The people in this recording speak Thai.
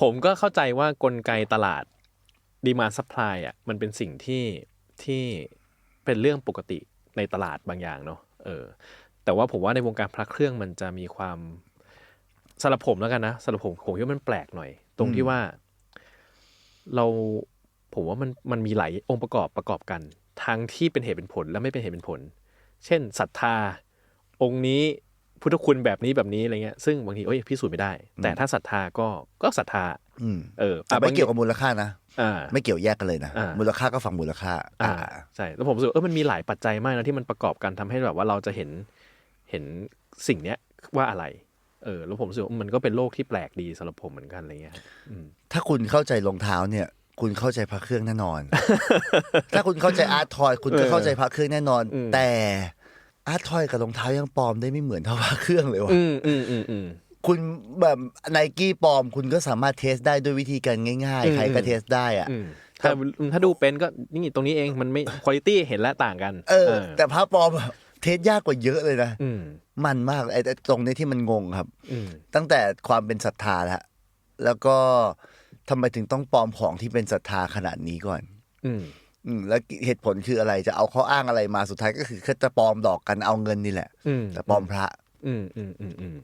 ผมก็เข้าใจว่ากลไกตลาดดีมาซัพพลายอะมันเป็นสิ่งที่ที่เป็นเรื่องปกติในตลาดบางอย่างเนาะเออ แต่ว่าผมว่าในวงการพระเครื่องมันจะมีความสำหรับผมแล้วกันนะสำหรับผมผมคิดว่ามันแปลกหน่อย ตรงที่ว่า เราผมว่ามันมันมีหลายองค์ประกอบประกอบกัน ทั้งที่เป็นเหตุเป็นผลและไม่เป็นเหตุเป็นผล เช่นศรัทธาองค์นี้ พุทธคุณแบบนี้แบบนี้อะไรเงี้ยซึ่งบางทีเอ้ยพิสูจน์ไม่ได้ แต่ถ้าศรัทธาก็ก็ศรัทธาอืมเออแต่ไม่เกี่ยวกับมูลค่านะอ่าไม่เกี่ยวแยกกันเลยนะอ่ามูมูลค่าก็ฟังมูลค่าอ่า อ่าใช่แล้วผมรู้สึกว่าเออมันมีหลายปัจจัยมากนะที่มันประกอบกันทำให้แบบว่าเราจะเห็นเห็นสิ่งเนี้ยว่าอะไรเออแล้วผมรู้สึกว่ามันก็เป็นโลกที่แปลกดีสำหรับผมเหมือนกันอะไรเงี้ยครับอืมถ้าคุณเข้าใจรองเท้าเนี่ย คุณเข้าใจพระเครื่องแน่นอน ถ้าคุณเข้าใจอาร์ตทอย คุณก็เข้าใจพระเครื่องแน่นอนอืมแต่ อาร์ตทอยกับรองเท้ายังปลอมได้ไม่เหมือนเท่าพระเครื่องเลยวะอืมอืมอืมอืม คุณแบบไนกี้ปลอมคุณก็สามารถเทสได้ด้วยวิธีการง่าย อืๆมใครก็เทสได้อะอืมถ้าถ้าดูเป็นก็นี่ตรงนี้เองมันไม่คุณภาพเห็นแล้วต่างกันเออ แต่พระปลอมอะเทสยากกว่าเยอะเลยนะ อืมมันมากไอ้ไอ้ตรงนี้ที่มันงงครับ อืม ตั้งแต่ความเป็นศรัทธาแล้วแล้วก็ทำไมถึงต้องปลอมของที่เป็นศรัทธาขนาดนี้ก่อน อืม อืมแล้วเหตุผลคืออะไรจะเอาข้ออ้างอะไรมาสุดท้ายก็คือแค่จะปลอมดอกกันเอาเงินนี่แหละอืมแต่ปลอมพระ อืมอืมอืมอืม